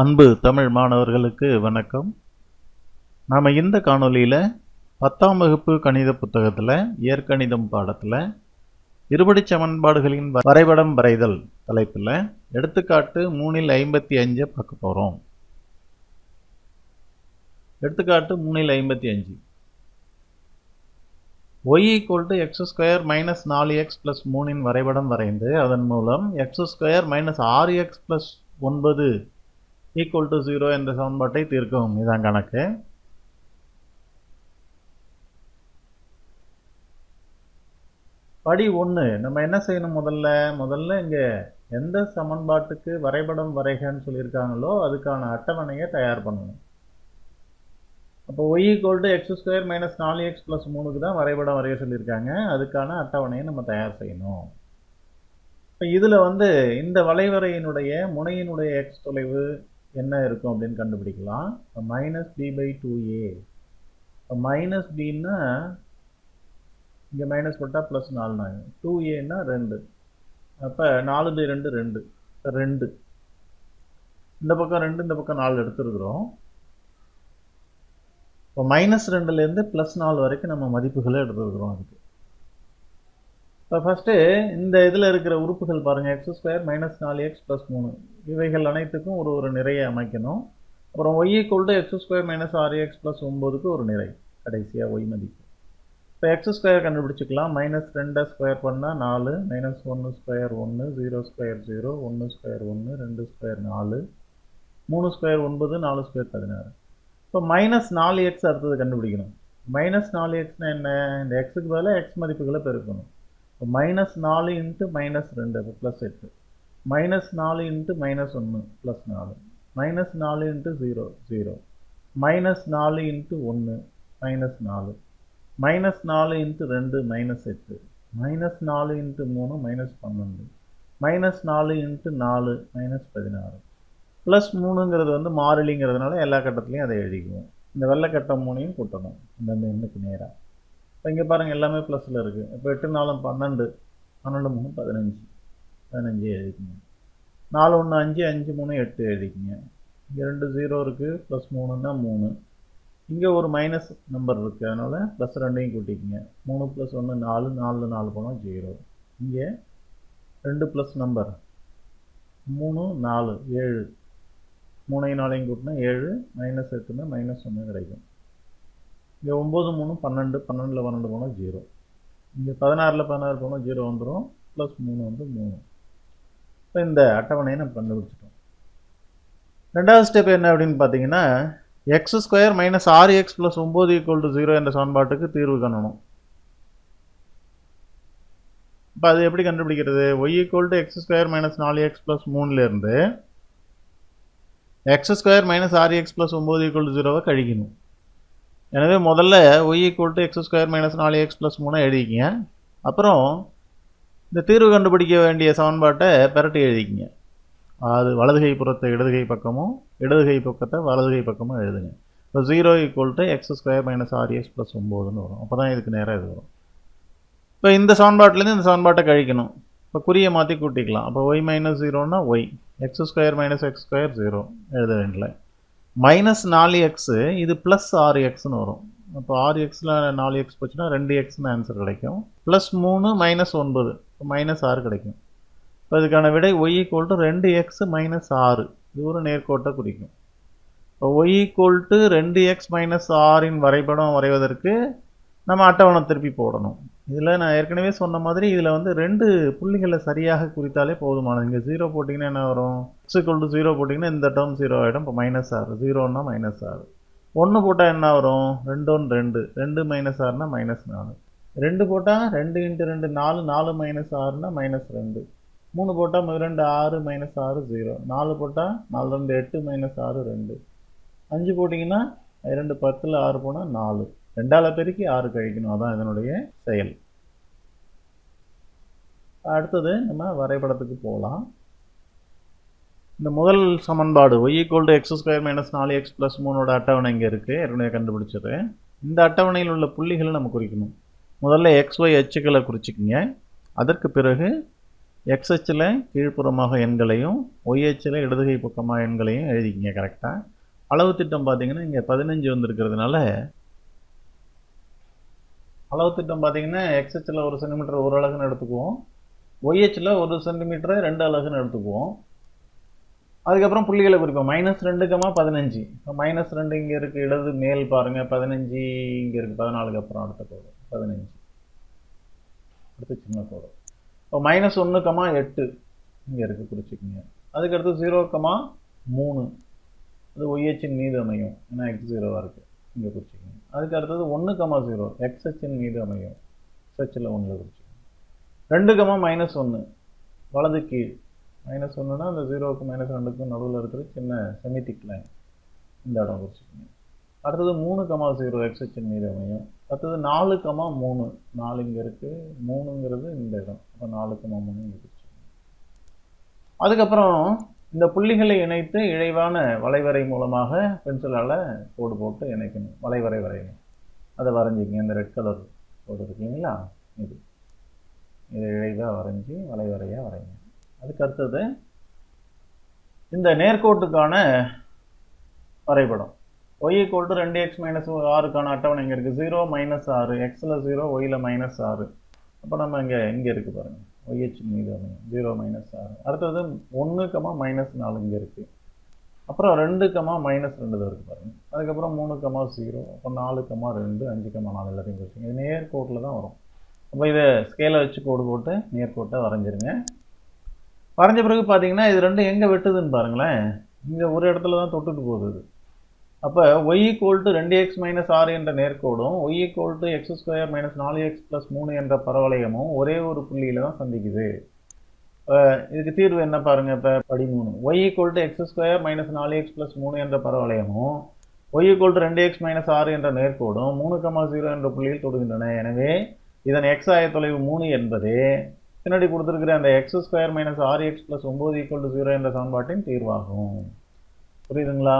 அன்பு தமிழ் மாணவர்களுக்கு வணக்கம். நாம் இந்த காணொலியில் பத்தாம் வகுப்பு கணித புத்தகத்தில் இயற்கணிதம் பாடத்தில் இருபடி சமன்பாடுகளின் வரைபடம் வரைதல் தலைப்பில் எடுத்துக்காட்டு மூணில் ஐம்பத்தி அஞ்சை பார்க்க போகிறோம் எடுத்துக்காட்டு மூணில் ஐம்பத்தி அஞ்சு. Y equal to X square minus நாலு எக்ஸ் ப்ளஸ் மூணின் வரைபடம் வரைந்து அதன் மூலம் எக்ஸ் ஸ்கொயர் மைனஸ் ஆறு எக்ஸ் ப்ளஸ் ஒன்பது ஈக்குவல் டு ஜீரோ என்ற சமன்பாட்டை தீர்க்கவும். இதான் கணக்கு. படி ஒன்று நம்ம என்ன செய்யணும் முதல்ல? முதல்ல இங்கே எந்த சமன்பாட்டுக்கு வரைபடம் வரைகன்னு சொல்லியிருக்காங்களோ அதுக்கான அட்டவணையை தயார் பண்ணணும். அப்போ Y equal to X square minus நாலு எக்ஸ் ப்ளஸ் மூணுக்கு தான் வரைபடம் வரைய சொல்லியிருக்காங்க. அதுக்கான அட்டவணையை நம்ம தயார் செய்யணும். இப்போ இதில் வந்து இந்த வளைவரையினுடைய முனையினுடைய எக்ஸ் தொலைவு என்ன இருக்கும் அப்படின்னு கண்டுபிடிக்கலாம். இப்போ minus B by two A இப்போ மைனஸ் பின்னா இங்கே மைனஸ் போட்டால் ப்ளஸ் நாலு நாலு டூ ஏன்னா ரெண்டு. அப்போ நாலு பை ரெண்டு ரெண்டு. ரெண்டு. இந்த பக்கம் ரெண்டு இந்த பக்கம் நாலு எடுத்துருக்குறோம். இப்போ மைனஸ் ரெண்டுலேருந்து ப்ளஸ் நாலு வரைக்கும் நம்ம மதிப்புகளை எடுத்துருக்குறோம் அதுக்கு. இப்போ ஃபஸ்ட்டு இந்த இதில் இருக்கிற உறுப்புகள் பாருங்கள் எக்ஸ் ஸ்கொயர் மைனஸ் நாலு எக்ஸ் ப்ளஸ் மூணு. இவைகள் அனைத்துக்கும் ஒரு ஒரு நிறையை அமைக்கணும். அப்புறம் Y equal to X square minus ஆறு எக்ஸ் ப்ளஸ் ஒம்போதுக்கு ஒரு நிறை. கடைசியாக ஒய் மதிப்பு. இப்போ எக்ஸ் ஸ்கொயர் கண்டுபிடிச்சிக்கலாம். மைனஸ் ரெண்டை ஸ்கொயர் பண்ணால் நாலு. மைனஸ் ஒன்று ஸ்கொயர் ஒன்று ஜீரோ ஸ்கொயர் ஜீரோ ஒன்று ஸ்கொயர் ஒன்று ரெண்டு ஸ்கொயர் நாலு. மூணு ஸ்கொயர் ஒன்பது நாலு ஸ்கொயர் பதினாறு. இப்போ மைனஸ் நாலு எக்ஸ் அடுத்தது கண்டுபிடிக்கணும். மைனஸ் நாலு எக்ஸ்னால் என்ன? இந்த எக்ஸுக்கு பதிலாக எக்ஸ் மதிப்புகளை பெருக்கணும். மைனஸ் நாலு இன்ட்டு மைனஸ் ரெண்டு அது ப்ளஸ் எட்டு. மைனஸ் நாலு இன்ட்டு மைனஸ் ஒன்று ப்ளஸ் நாலு. மைனஸ் நாலு இன்ட்டு ஜீரோ ஜீரோ மைனஸ் நாலு இன்ட்டு ஒன்று மைனஸ் நாலு. மைனஸ் நாலு இன்ட்டு ரெண்டு மைனஸ் எட்டு. மைனஸ் நாலு இன்ட்டு மூணு மைனஸ் பன்னெண்டு. மைனஸ் நாலு இன்ட்டு நாலு மைனஸ் பதினாறு. ப்ளஸ் மூணுங்கிறது வந்து மாறிலிங்கிறதுனால எல்லா கட்டத்துலையும் அதை எழுதிக்குவோம். இந்த வெள்ளைக்கட்டம் மூணையும் கூட்டணும். இந்த எண்ணுக்கு நேராக இப்போ இங்கே பாருங்கள் எல்லாமே ப்ளஸில் இருக்குது இப்போ எட்டு நாலும் பன்னெண்டு பன்னெண்டு மூணு பதினஞ்சு. பதினஞ்சு எழுதிக்கிங்க. நாலு ஒன்று அஞ்சு அஞ்சு மூணு எட்டு எழுதிக்கிங்க. இங்கே ரெண்டு ஜீரோ இருக்குது ப்ளஸ் மூணுன்னா மூணு. இங்கே ஒரு மைனஸ் நம்பர் இருக்குது அதனால் ப்ளஸ் ரெண்டையும் கூட்டிக்கிங்க. மூணு ப்ளஸ் ஒன்று நாலு நாலு நாலு போனால் ஜீரோ இங்கே ரெண்டு ப்ளஸ் நம்பர் மூணு நாலு ஏழு. மூணையும் நாளையும் கூட்டினா ஏழு மைனஸ் எட்டுன்னா மைனஸ் ஒன்று கிடைக்கும். இங்கே ஒம்பது மூணு பன்னெண்டு பன்னெண்டில் பன்னெண்டு போனால் ஜீரோ இங்கே பதினாறில் பதினாறு போனால் ஜீரோ வந்துடும் ப்ளஸ் மூணு வந்து மூணு. இப்போ இந்த அட்டவணையை நம்ம கண்டுபிடிச்சிட்டோம். ரெண்டாவது ஸ்டெப் என்ன அப்படின்னு பார்த்தீங்கன்னா எக்ஸ் ஸ்கொயர் மைனஸ் ஆறு எக்ஸ் ப்ளஸ் ஒம்பது ஈக்குவல் டு ஜீரோ என்ற சமன்பாட்டுக்கு தீர்வு காணணும். இப்போ அது எப்படி கண்டுபிடிக்கிறது? Y equal to X square minus நாலு எக்ஸ் ப்ளஸ் மூணுலேருந்து எக்ஸ் ஸ்கொயர் மைனஸ் ஆறு எக்ஸ் ப்ளஸ் ஒம்பது ஈக்குவல் டு ஜீரோவை கழிக்கணும். எனவே முதல்ல Y equal to X square minus நாலு எக்ஸ் ப்ளஸ் மூணு எழுதிக்கிங்க. அப்புறம் இந்த தீர்வு கண்டுபிடிக்க வேண்டிய சமன்பாட்டை பெரட்டி எழுதிக்கிங்க. அது வலதுகை புறத்தை இடதுகை பக்கமும் இடதுகை பக்கத்தை வலதுகை பக்கமும் எழுதுங்க. இப்போ zero equal to X square minus ஆறு எக்ஸ் ப்ளஸ் ஒம்போதுன்னு வரும். அப்போ தான் இதுக்கு நேராக இது வரும். இப்போ இந்த சமன்பாட்டிலேருந்து இந்த சமன்பாட்டை கழிக்கணும். இப்போ குறியை மாற்றி கூட்டிக்கலாம். அப்போ Y minus ஜீரோன்னா Y X square minus X square zero எழுத வேண்டிய மைனஸ் நாலு எக்ஸு இது ப்ளஸ் ஆறு எக்ஸ்னு வரும். அப்போ ஆறு எக்ஸில் நாலு எக்ஸ் போச்சுன்னா ரெண்டு எக்ஸ்னு ஆன்சர் கிடைக்கும். ப்ளஸ் மூணு மைனஸ் ஒன்பது. இப்போ மைனஸ் ஆறு கிடைக்கும். இப்போ இதுக்கான விடை ஒய் ஈக்குவல் டு ரெண்டு எக்ஸ் மைனஸ் ஆறு. இது ஒரு நேர்கோட்டை குறிக்கும். இப்போ ஒய் ஈக்குவல் டு ரெண்டு எக்ஸ் மைனஸ் ஆறின் வரைபடம் வரைவதற்கு நம்ம அட்டவணை திருப்பி போடணும். இதில் நான் ஏற்கனவே சொன்ன மாதிரி இதில் வந்து ரெண்டு புள்ளிகளை சரியாக குறித்தாலே போதுமானது. இங்கே ஜீரோ போட்டிங்கன்னா என்ன வரும்? எக்ஸ் டு ஜீரோ போட்டிங்கன்னா இந்த டேர்ம் ஜீரோ ஆகிடும் இப்போ மைனஸ் ஆறு. ஜீரோன்னா மைனஸ் ஆறு. ஒன்று போட்டால் என்ன வரும்? ரெண்டு ஒன்று ரெண்டு. ரெண்டு மைனஸ் ஆறுனா மைனஸ் நாலு. ரெண்டு போட்டால் ரெண்டு இன்ட்டு ரெண்டு நாலு. நாலு மைனஸ் ஆறுனா மைனஸ் ரெண்டு. மூணு போட்டால் ரெண்டு ஆறு மைனஸ் ஆறு ஜீரோ நாலு போட்டால் நாலு ரெண்டு எட்டு மைனஸ் ஆறு ரெண்டு. அஞ்சு போட்டிங்கன்னா ரெண்டு பத்தில் ஆறு போனால் நாலு. ரெண்டால் பெருக்கி ஆறு கழிக்கணும். அதான் இதனுடைய செயல். அடுத்தது நம்ம வரைபடத்துக்கு போகலாம் இந்த முதல் சமன்பாடு Y equal to X square minus நாலு எக்ஸ் ப்ளஸ் மூணோட அட்டவணை இங்கே இருக்குது ஏற்கனவே கண்டுபிடிச்சது. இந்த அட்டவணையில் உள்ள புள்ளிகளை நம்ம குறிக்கணும். முதல்ல எக்ஸ் ஒய் எச்சுக்களை குறிச்சிக்கிங்க. அதற்கு பிறகு எக்ஸ் அச்சில் கீழ்ப்புறமாக எண்களையும் ஒய் அச்சில் இடதுகை பக்கமாக எண்களையும் எழுதிக்கிங்க கரெக்டாக அளவு திட்டம் பார்த்தீங்கன்னா இங்கே பதினஞ்சு வந்திருக்கிறதுனால அளவு திட்டம் பார்த்தீங்கன்னா எக்ஸ்எச்சில் ஒரு சென்டிமீட்டர் ஒரு அலகுன்னு எடுத்துக்குவோம். ஒய்ஹெச்சில் ஒரு சென்டிமீட்டர் ரெண்டு அலகுன்னு எடுத்துக்குவோம். அதுக்கப்புறம் புள்ளிகளை குறிப்போம். மைனஸ் ரெண்டுக்கமா பதினஞ்சு. பதினஞ்சு மைனஸ் ரெண்டு இங்கே இருக்குது இடது மேல் பாருங்கள் பதினஞ்சு இங்கே இருக்குது பதினாலுக்கு அப்புறம் அடுத்த கோடு பதினஞ்சு. அடுத்து சின்ன கோடு இப்போ மைனஸ் ஒன்றுக்கமா எட்டு இங்கே இருக்குது குறிச்சிக்கோங்க அதுக்கடுத்து ஜீரோ மூணு. அது ஒய்ஹெச்சின் மீது அமையும். ஏன்னா எக்ஸ் ஜீரோவாக இருக்குது இங்கே குறிச்சிக்கோங்க. அதுக்கு அடுத்தது ஒன்று கமா ஜீரோ எக்ஸ் ஹெச்சின் மீது அமையும். ஹெச்சில் ஒன்றில் குறிச்சிக்கோங்க. ரெண்டு கமா மைனஸ் ஒன்று வலது கீழ். மைனஸ் ஒன்றுனா அந்த ஜீரோவுக்கு மைனஸ் ரெண்டுக்கும் நடுவில் இருக்கிற சின்ன செமிட்டிக் லைன் இந்த இடம் குறிச்சிக்கோங்க. அடுத்தது மூணு கமா ஜீரோ எக்ஸ்ஹெச்சின் மீது அமையும். அடுத்தது நாலு கமா மூணு. நாலு இங்கே இருக்குது மூணுங்கிறது இந்த இடம். அப்போ நாலு கமா மூணு இங்கே குறிச்சிக்கோங்க. அதுக்கப்புறம் இந்த புள்ளிகளை இணைத்து இழைவான வளைவரை மூலமாக பென்சிலால் கோடு போட்டு இணைக்கணும். வளைவரை வரையணும். அதை வரைஞ்சிக்கங்க. இந்த ரெட் கலர் கோடு இருக்கீங்களா? இது. இதை இழைவாக வரைஞ்சி வளைவரையாக வரைங்க அதுக்கு அடுத்தது இந்த நேர்கோட்டுக்கான வரைபடம். ஒய் கோட்டு ரெண்டு எக்ஸ் மைனஸ் ஆறுக்கான அட்டவணை இங்கே இருக்குது ஜீரோ மைனஸ் ஆறு எக்ஸில் ஜீரோ ஒயில் மைனஸ் ஆறு அப்போ நம்ம இங்கே இங்கே இருக்குது பாருங்கள் ஒய்ஹெச் மீது அமையும். ஜீரோ மைனஸ் ஆறு அடுத்தது ஒன்று கமா மைனஸ் நாலு இங்கே இருக்குது அப்புறம் ரெண்டு கமா மைனஸ் ரெண்டு தான் இருக்குது பாருங்கள் அதுக்கப்புறம் மூணு கமா ஜீரோ அப்புறம் நாலு கமா ரெண்டு அஞ்சு கமா நாலு எல்லாத்தையும் குறிச்சிங்க இது நேர்கோட்டில் தான் வரும். அப்போ இதை ஸ்கேலை வச்சு கோடு போட்டு நேர்கோட்டை வரைஞ்சிருங்க. வரைஞ்ச பிறகு பார்த்தீங்கன்னா இது ரெண்டும் எங்கே வெட்டுதுன்னு பாருங்களேன். இங்கே ஒரு இடத்துல தான் தொட்டுட்டு போகுது இது. அப்போ ஒய் ஈக்குவல் டு ரெண்டு எக்ஸ் மைனஸ் ஆறு என்ற நேர்கோடும் Y equal to X square minus நாலு எக்ஸ் ப்ளஸ் மூணு என்ற பரவளையமும் ஒரே ஒரு புள்ளியில் தான் சந்திக்குது. இதுக்கு தீர்வு என்ன பாருங்கள் இப்போ? படி மூணு Y equal to X square minus நாலு எக்ஸ் ப்ளஸ் மூணு என்ற பரவளையமும் ஒய் ஈக்குவல் டு ரெண்டு எக்ஸ் மைனஸ் ஆறு என்ற நேர்கோடும் மூணு கமா ஜீரோ என்ற புள்ளியில் தொடுகின்றன. எனவே இதன் எக்ஸ் ஆயத்தொலைவு மூணு என்பது பின்னாடி கொடுத்துருக்கிற அந்த எக்ஸ் ஸ்கொயர் மைனஸ் ஆறு எக்ஸ் ப்ளஸ் ஒம்பது ஈக்குவல் டு ஜீரோ என்ற சமன்பாட்டின் தீர்வாகும். புரியுதுங்களா?